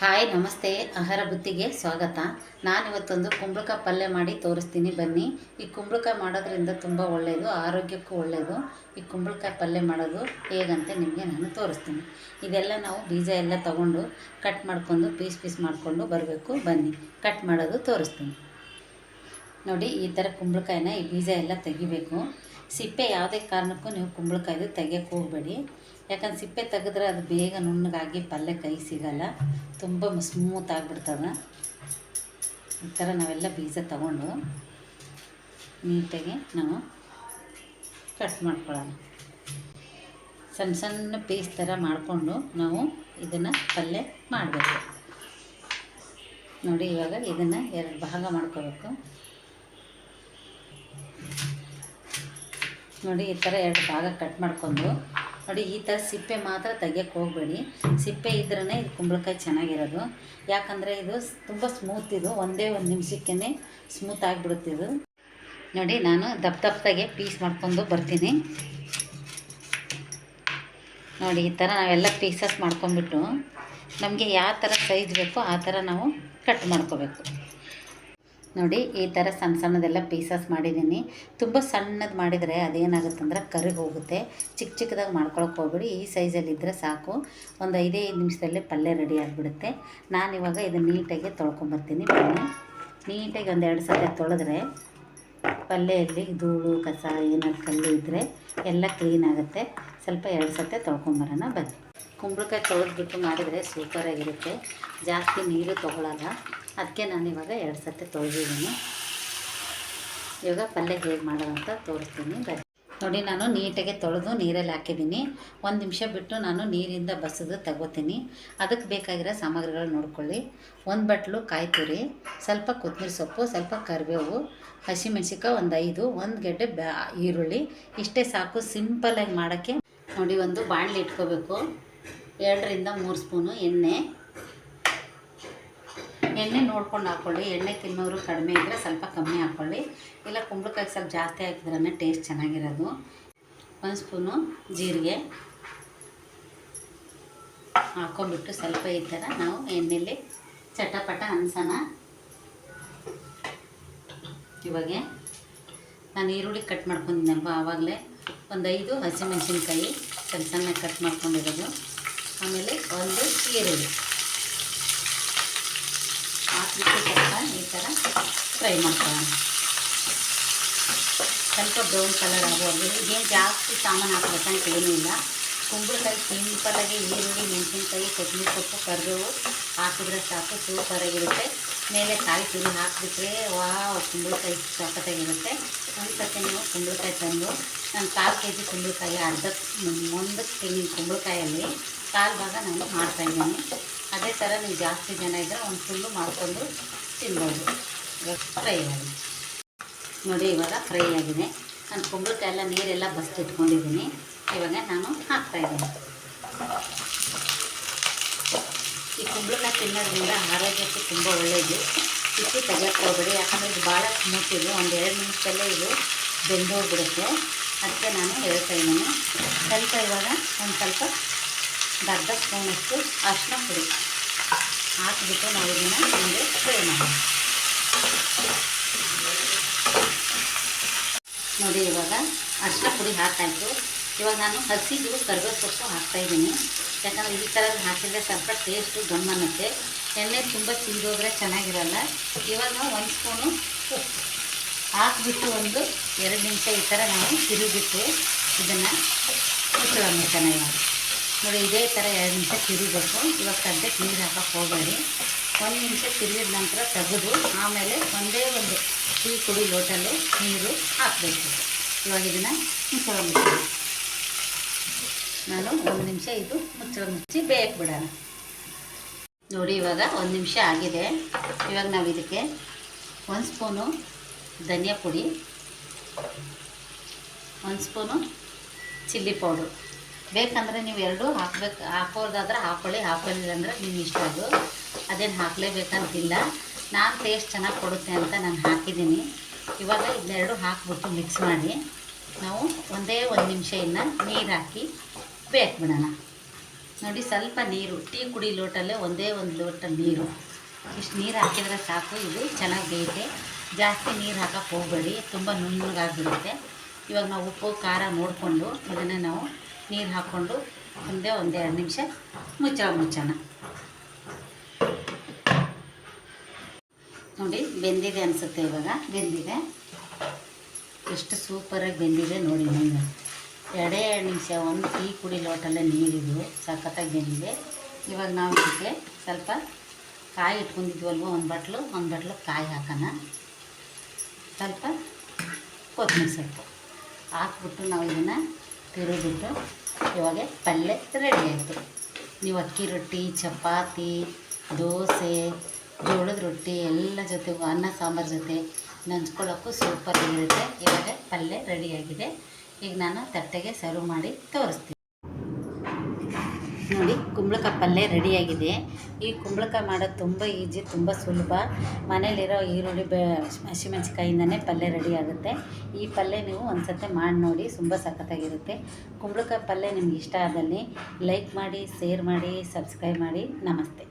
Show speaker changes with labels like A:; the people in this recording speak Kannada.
A: ಹಾಯ್, ನಮಸ್ತೆ. ಆಹಾರ ಬುತ್ತಿಗೆ ಸ್ವಾಗತ. ನಾನಿವತ್ತೊಂದು ಕುಂಬಳಕಾಯಿ ಪಲ್ಯ ಮಾಡಿ ತೋರಿಸ್ತೀನಿ. ಬನ್ನಿ. ಈ ಕುಂಬಳಕಾಯಿ ಮಾಡೋದ್ರಿಂದ ತುಂಬ ಒಳ್ಳೆಯದು ಆರೋಗ್ಯಕ್ಕೂ ಒಳ್ಳೆಯದು ಈ ಕುಂಬಳಕಾಯಿ ಪಲ್ಯ ಮಾಡೋದು ಹೇಗಂತ ನಿಮಗೆ ನಾನು ತೋರಿಸ್ತೀನಿ. ಇದೆಲ್ಲ ನಾವು ಬೀಜ ಎಲ್ಲ ತಗೊಂಡು ಕಟ್ ಮಾಡ್ಕೊಂಡು, ಪೀಸ್ ಪೀಸ್ ಮಾಡಿಕೊಂಡು ಬರಬೇಕು. ಬನ್ನಿ. ಕಟ್ ಮಾಡೋದು ತೋರಿಸ್ತೀನಿ. ನೋಡಿ, ಈ ಥರ ಕುಂಬಳಕಾಯಿನ ಈ ಬೀಜ ಎಲ್ಲ ತೆಗಿಬೇಕು. ಸಿಪ್ಪೆ ಯಾವುದೇ ಕಾರಣಕ್ಕೂ ನೀವು ಕುಂಬಳಕಾಯ್ದು ತೆಗಿಯೋಕ್ಕೆ ಹೋಗಬೇಡಿ. ಯಾಕಂದ್ರೆ ಸಿಪ್ಪೆ ತೆಗೆದ್ರೆ ಅದು ಬೇಗ ನುಣ್ಣಗಾಗಿ ಪಲ್ಯ ಕೈ ಸಿಗಲ್ಲ. ತುಂಬ ಸ್ಮೂತ್ ಆಗಿಬಿಡ್ತದೆ. ಈ ಥರ ನಾವೆಲ್ಲ ಬೀಜ ತಗೊಂಡು ನೀಟಾಗಿ ನಾವು ಕಟ್ ಮಾಡ್ಕೊಳ್ಳೋಣ. ಸಣ್ಣ ಸಣ್ಣ ಪೀಸ್ ಥರ ಮಾಡಿಕೊಂಡು ನಾವು ಇದನ್ನು ಪಲ್ಯ ಮಾಡಬೇಕು. ನೋಡಿ ಇವಾಗ ಇದನ್ನು ಎರಡು ಭಾಗ ಮಾಡ್ಕೋಬೇಕು. ನೋಡಿ ಈ ಥರ ಎರಡು ಭಾಗ ಕಟ್ ಮಾಡ್ಕೊಂಡು ನೋಡಿ ಈ ಥರ ಸಿಪ್ಪೆ ಮಾತ್ರ ತೆಗಿಯೋಕೆ ಹೋಗಬೇಡಿ. ಸಿಪ್ಪೆ ಇದ್ರೇ ಇದು ಕುಂಬಳಕಾಯಿ ಚೆನ್ನಾಗಿರೋದು. ಯಾಕಂದರೆ ಇದು ತುಂಬ ಸ್ಮೂತ್ ಇದು. ಒಂದೇ ಒಂದು ನಿಮಿಷಕ್ಕೇ ಸ್ಮೂತ್ ಆಗಿಬಿಡುತ್ತೆ ಇದು. ನೋಡಿ ನಾನು ದಪ್ಪ ದಪ್ಪದಾಗೆ ಪೀಸ್ ಮಾಡ್ಕೊಂಡು ಬರ್ತೀನಿ. ನೋಡಿ ಈ ಥರ ನಾವೆಲ್ಲ ಪೀಸಸ್ ಮಾಡ್ಕೊಂಬಿಟ್ಟು ನಮಗೆ ಯಾವ ಥರ ಸೈಜ್ ಬೇಕೋ ಆ ಥರ ನಾವು ಕಟ್ ಮಾಡ್ಕೋಬೇಕು. ನೋಡಿ, ಈ ಥರ ಸಣ್ಣ ಸಣ್ಣದೆಲ್ಲ ಪೀಸಸ್ ಮಾಡಿದ್ದೀನಿ. ತುಂಬ ಸಣ್ಣದು ಮಾಡಿದರೆ ಅದೇನಾಗುತ್ತಂದ್ರೆ ಕರಿಗೆ ಹೋಗುತ್ತೆ. ಚಿಕ್ಕ ಚಿಕ್ಕದಾಗಿ ಮಾಡ್ಕೊಳಕ್ಕೆ ಹೋಗ್ಬಿಡಿ. ಈ ಸೈಜಲ್ಲಿದ್ದರೆ ಸಾಕು. ಒಂದು ಐದೇ ಐದು ನಿಮಿಷದಲ್ಲಿ ಪಲ್ಯ ರೆಡಿ ಆಗಿಬಿಡುತ್ತೆ. ನಾನಿವಾಗ ಇದು ನೀಟಾಗಿ ತೊಳ್ಕೊಂಬರ್ತೀನಿ. ಬನ್ನಿ. ನೀಟಾಗಿ ಒಂದು ಎರಡು ಸಲ ತೊಳೆದ್ರೆ ಪಲ್ಯದಲ್ಲಿ ಧೂಳು ಕಸ ಏನಾದ್ರು ಕಲ್ಲು ಇದ್ದರೆ ಎಲ್ಲ ಕ್ಲೀನ್ ಆಗುತ್ತೆ. ಸ್ವಲ್ಪ ಎರಡು ಸತೆ ತೊಳ್ಕೊಂಬರೋಣ. ಬನ್ನಿ. ಕುಂಬಳಕಾಯಿ ತೊಳೆದ್ಬಿಟ್ಟು ಮಾಡಿದರೆ ಸೂಪರಾಗಿರುತ್ತೆ ಜಾಸ್ತಿ ನೀರು ತೊಗೊಳಲ್ಲ. ಅದಕ್ಕೆ ನಾನು ಇವಾಗ ಎರಡು ಸತಿ ತೊಳೆದಿದ್ದೀನಿ. ಇವಾಗ ಪಲ್ಯ ಹೇಗೆ ಮಾಡೋದಂತ ತೋರಿಸ್ತೀನಿ. ಬನ್ನಿ. ನೋಡಿ, ನಾನು ನೀಟಾಗಿ ತೊಳೆದು ನೀರಲ್ಲಿ ಹಾಕಿದ್ದೀನಿ. ಒಂದು ನಿಮಿಷ ಬಿಟ್ಟು ನಾನು ನೀರಿಂದ ಬಸಿದು ತಗೋತೀನಿ. ಅದಕ್ಕೆ ಬೇಕಾಗಿರೋ ಸಾಮಗ್ರಿಗಳು ನೋಡ್ಕೊಳ್ಳಿ. ಒಂದು ಬಟ್ಲು ಕಾಯಿ ತುರಿ, ಸ್ವಲ್ಪ ಕೊತ್ತಂಬರಿ ಸೊಪ್ಪು, ಸ್ವಲ್ಪ ಕರಿಬೇವು ಹಸಿಮೆಣ್ಸಿಕಾಯಿ ಒಂದು ಐದು, ಒಂದು ಗೆಡ್ಡೆ ಬ್ಯಾ, ಈರುಳ್ಳಿ. ಇಷ್ಟೇ ಸಾಕು ಸಿಂಪಲಾಗಿ ಮಾಡೋಕ್ಕೆ. ನೋಡಿ, ಒಂದು ಬಾಣಲಿ ಇಟ್ಕೋಬೇಕು. ಎರಡರಿಂದ ಮೂರು ಸ್ಪೂನು ಎಣ್ಣೆ. ಎಣ್ಣೆ ನೋಡ್ಕೊಂಡು ಹಾಕ್ಕೊಳ್ಳಿ ಎಣ್ಣೆ ತಿನ್ನೋರು ಕಡಿಮೆ ಇದ್ದರೆ ಸ್ವಲ್ಪ ಕಮ್ಮಿ ಹಾಕ್ಕೊಳ್ಳಿ ಇಲ್ಲ ಕುಂಬಳಕಾಯಿ ಸ್ವಲ್ಪ ಜಾಸ್ತಿ ಹಾಕಿದ್ರೆ ಟೇಸ್ಟ್ ಚೆನ್ನಾಗಿರೋದು. ಒಂದು ಸ್ಪೂನು ಜೀರಿಗೆ ಹಾಕ್ಕೊಂಬಿಟ್ಟು ಸ್ವಲ್ಪ ಈ ಥರ ನಾವು ಎಣ್ಣೆಲಿ ಚಟಪಟ ಅನ್ಸೋಣ ಇವಾಗ ನಾನು ಈರುಳ್ಳಿ ಕಟ್ ಮಾಡ್ಕೊಂಡಿದ್ದೆನಲ್ವ ಆವಾಗಲೇ ಒಂದು ಐದು ಹಸಿಮೆಣಸಿನ್ಕಾಯಿ, ಸಣ್ಣ ಸಣ್ಣ ಕಟ್ ಮಾಡ್ಕೊಂಡಿರೋದು. ಆಮೇಲೆ ಒಂದು ಈರುಳ್ಳಿ ಹಾಕ್ಬಿಟ್ಟು ಸ್ವಲ್ಪ ಈ ಥರ ಫ್ರೈ ಮಾಡ್ಕೊಳ್ಳೋಣ. ಸ್ವಲ್ಪ ಬ್ರೌನ್ ಕಲರ್ ಆಗೋದು ಇದೇನು ಜಾಸ್ತಿ ಸಾಮಾನು ಹಾಕ್ಬೇಕಂತ ಏನೂ ಇಲ್ಲ. ಕುಂಬಳಕಾಯಿ ಸಿಂಪಲ್ಲಾಗಿ ಈರುಳ್ಳಿ, ಮೆಣಸಿನ್ಕಾಯಿ, ಕೊತ್ತಂಬರಿ ಸೊಪ್ಪು, ಕರಿಬೇವು ಹಾಕಿದ್ರೆ ಸಾಕು ಸೂಪರಾಗಿರುತ್ತೆ ಮೇಲೆ ಕಾಯಿ ತುರಿ ಹಾಕಿಬಿಟ್ರೆ ವಾ ಕುಂಬಳಕಾಯಿ ಸಖತ್ತಾಗಿರುತ್ತೆ. ಒಂದು ಸತಿ ನೀವು ಕುಂಬಳಕಾಯಿ ತಂದು, ನಾನು ಕಾಲು ಕೆ ಜಿ ಕುಂಬಳಕಾಯಿ ಅರ್ಧ ಒಂದು ತೆಂಗಿನ ಕುಂಬಳಕಾಯಲ್ಲಿ ಕಾಲು ಭಾಗ ನಾನು ಮಾಡ್ತಾಯಿದ್ದೀನಿ ಅದೇ ಥರ ನೀವು ಜಾಸ್ತಿ ಜನ ಇದ್ದರೆ ಒಂದು ಫುಲ್ಲು ಮಾಡಿಕೊಂಡು ತಿನ್ಬೋದು. ಫ್ರೈ ಆಗಿದೆ. ನೋಡಿ, ಇವಾಗ ಫ್ರೈ ಆಗಿದೆ. ನಾನು ಕುಂಬಳಕಾಯಿ ಎಲ್ಲ ನೀರೆಲ್ಲ ಬಸ್ತಿಟ್ಕೊಂಡಿದ್ದೀನಿ ಇವಾಗ ನಾನು ಹಾಕ್ತಾಯಿದ್ದೀನಿ ಈ ಕುಂಬಳಕಾಯಿ ತಿನ್ನೋದ್ರಿಂದ ಆರೋಗ್ಯಕ್ಕೆ ತುಂಬ ಒಳ್ಳೆಯದು ಇಟ್ಟು ತೆಗಿಯೋಕ್ಕೆ ಹೋಗ್ಬೇಡಿ. ಯಾಕಂದರೆ ಇದು ಭಾಳ ಸ್ಮೂತ್ ಇದು. ಒಂದು ಎರಡು ನಿಮಿಷದಲ್ಲೇ ಇದು ಬೆಂದೋಗ್ಬಿಡುತ್ತೆ ಅದಕ್ಕೆ ನಾನು ಹೇಳ್ತಾ ಇದ್ದೀನಿ. ಸ್ವಲ್ಪ ಇವಾಗ ಒಂದು ಸ್ವಲ್ಪ ಒಂದು ಅರ್ಧ ಸ್ಪೂನಷ್ಟು ಅರ್ಶಿನ ಪುಡಿ ಹಾಕಿಬಿಟ್ಟು ನಾವು ಇದನ್ನು ಮುಂದೆ ಫ್ರೈ ಮಾಡೋಣ. ನೋಡಿ, ಇವಾಗ ಅರ್ಶಿನ ಪುಡಿ ಹಾಕಾಯಿತು ಇವಾಗ ನಾನು ಹಸಿದು ಕರಿಬೇವು ಸೊಪ್ಪು ಹಾಕ್ತಾಯಿದ್ದೀನಿ ಯಾಕಂದರೆ ಈ ಥರ ಹಾಕಿದರೆ ಸ್ವಲ್ಪ ಟೇಸ್ಟು ಗಮ್ ಅನ್ನುತ್ತೆ. ಎಣ್ಣೆ ತುಂಬ ತಿಂದೋದ್ರೆ ಚೆನ್ನಾಗಿರಲ್ಲ. ಇವಾಗ ಒಂದು ಸ್ಪೂನು ಹಾಕಿಬಿಟ್ಟು ಒಂದು ಎರಡು ನಿಮಿಷ ಈ ಥರ ನಾವು ತಿರುಗಿಬಿಟ್ಟು ಇದನ್ನು ಮುಚ್ಚಳಮ್ಮ ಚೆನ್ನಾಗಿ ನೋಡಿ, ಇದೇ ಥರ ಎರಡು ನಿಮಿಷ ತಿರುಗಬೇಕು ಇವಾಗ ಸದ್ಯಕ್ಕೆ ನೀರು ಹಾಕಕ್ಕೆ ಹೋಗಬೇಡಿ. ಒಂದು ನಿಮಿಷ ತಿರುಗಿದ ನಂತರ ತೆಗೆದು ಆಮೇಲೆ ಒಂದೇ ಒಂದು ಟೀ ಕುಡಿ ಲೋಟಲ್ಲಿ ನೀರು ಹಾಕಬೇಕು. ಇವಾಗ ಇದನ್ನು ಮುಚ್ಚಳ ಮುಚ್ಚಿ ನಾನು ಒಂದು ನಿಮಿಷ ಇದು ಮುಚ್ಚಳ ಮುಚ್ಚಿ ಬೇಯಕ್ಕೆ ಬಿಡೋಣ. ನೋಡಿ, ಇವಾಗ ಒಂದು ನಿಮಿಷ ಆಗಿದೆ. ಇವಾಗ ನಾವು ಇದಕ್ಕೆ ಒಂದು ಸ್ಪೂನು ಧನಿಯಾ ಪುಡಿ, ಒಂದು ಸ್ಪೂನು ಚಿಲ್ಲಿ ಪೌಡ್ರು. ಬೇಕಂದರೆ ನೀವು ಎರಡೂ ಹಾಕ್ಬೇಕು ಹಾಕೋದಾದ್ರೆ ಹಾಕೊಳ್ಳಿ, ಹಾಕೊಳ್ಳಿಲ್ಲ ಅಂದರೆ ನಿಮ್ಮ ಇಷ್ಟ ಅದು ಅದೇನು ಹಾಕಲೇಬೇಕಂತಿಲ್ಲ ನಾನು ಟೇಸ್ಟ್ ಚೆನ್ನಾಗಿ ಕೊಡುತ್ತೆ ಅಂತ ನಾನು ಹಾಕಿದ್ದೀನಿ. ಇವಾಗ ಇದನ್ನೆರಡು ಹಾಕ್ಬಿಟ್ಟು ಮಿಕ್ಸ್ ಮಾಡಿ ನಾವು ಒಂದೇ ಒಂದು ನಿಮಿಷ ಇನ್ನು ನೀರು ಹಾಕಿ ಬೇಕ್ಬಿಡೋಣ ಬಿಡೋಣ. ನೋಡಿ ಸ್ವಲ್ಪ ನೀರು, ಟೀ ಕುಡಿ ಲೋಟಲ್ಲೇ ಒಂದೇ ಒಂದು ಲೋಟ ನೀರು. ಇಷ್ಟು ನೀರು ಹಾಕಿದರೆ ಸಾಕು, ಇದು ಚೆನ್ನಾಗಿ ಬೇಯುತ್ತೆ ಜಾಸ್ತಿ ನೀರು ಹಾಕಕ್ಕೆ ಹೋಗಬೇಡಿ, ತುಂಬ ನುಣ್ಣಗಾಗ್ಬಿಡುತ್ತೆ. ಇವಾಗ ನಾವು ಉಪ್ಪು, ಖಾರ ನೋಡಿಕೊಂಡು ಇದನ್ನು ನಾವು ನೀರು ಹಾಕ್ಕೊಂಡು ಒಂದೇ ಒಂದೆರಡು ನಿಮಿಷ ಮುಚ್ಚಳ ಮುಚ್ಚೋಣ. ನೋಡಿ, ಬೆಂದಿದೆ ಅನಿಸುತ್ತೆ ಇವಾಗ. ಬೆಂದಿದೆ. ಎಷ್ಟು ಸೂಪರಾಗಿ ಬೆಂದಿದೆ ನೋಡಿ ನನಗೆ ಎರಡೇ ಎರಡು ನಿಮಿಷ, ಒಂದು ಟೀ ಕುಡಿ ಲೋಟಲ್ಲೇ ನೀರಿದು ಸಖತ್ತಾಗಿ ಬೆಂದಿದೆ. ಇವಾಗ ನಾವು ಇದಕ್ಕೆ ಸ್ವಲ್ಪ ಕಾಯಿ ಇಟ್ಕೊಂಡಿದ್ವಲ್ವ, ಒಂದು ಬಟ್ಲು ಒಂದು ಬಟ್ಲು ಕಾಯಿ ಹಾಕೋಣ. ಸ್ವಲ್ಪ ಕೊತ್ತಂಬರಿ ಸೊಪ್ಪು. ಹಾಕ್ಬಿಟ್ಟು ನಾವು ಇದನ್ನು ತಿರುಗಿಬಿಟ್ಟು ಇವಾಗ ಪಲ್ಯ ರೆಡಿ ಆಯಿತು. ನೀವು ಅಕ್ಕಿ ರೊಟ್ಟಿ, ಚಪಾತಿ, ದೋಸೆ ಜೋಳದ ರೊಟ್ಟಿ, ಎಲ್ಲ ಜೊತೆಗೂ ಅನ್ನ, ಸಾಂಬಾರು ಜೊತೆ ನಂಚ್ಕೊಳ್ಳೋಕ್ಕೂ ಸೂಪರಾಗಿರುತ್ತೆ ಇವಾಗ ಪಲ್ಯ ರೆಡಿಯಾಗಿದೆ ಈಗ ನಾನು ತಟ್ಟೆಗೆ ಸರ್ವ್ ಮಾಡಿ ತೋರಿಸ್ತೀನಿ. ನೋಡಿ, ಕುಂಬಳಕಾಯಿ ಪಲ್ಯ ರೆಡಿಯಾಗಿದೆ ಈ ಕುಂಬಳಕಾಯಿ ಮಾಡೋದು ತುಂಬ ಈಜಿ ತುಂಬ ಸುಲಭ. ಮನೇಲಿರೋ ಈರುಳ್ಳಿ, ಬೆ ಹಸಿಮೆಣ್ಸಿಕಾಯಿಂದನೇ ಪಲ್ಯ ರೆಡಿ ಆಗುತ್ತೆ ಈ ಪಲ್ಯ ನೀವು ಒಂದ್ಸತಿ ಮಾಡಿ ನೋಡಿ, ತುಂಬ ಸಖತ್ತಾಗಿರುತ್ತೆ. ಕುಂಬಳಕಾಯಿ ಪಲ್ಯ ನಿಮ್ಗೆ ಇಷ್ಟ ಆದಲ್ಲಿ ಲೈಕ್ ಮಾಡಿ ಶೇರ್ ಮಾಡಿ ಸಬ್ಸ್ಕ್ರೈಬ್ ಮಾಡಿ. ನಮಸ್ತೆ.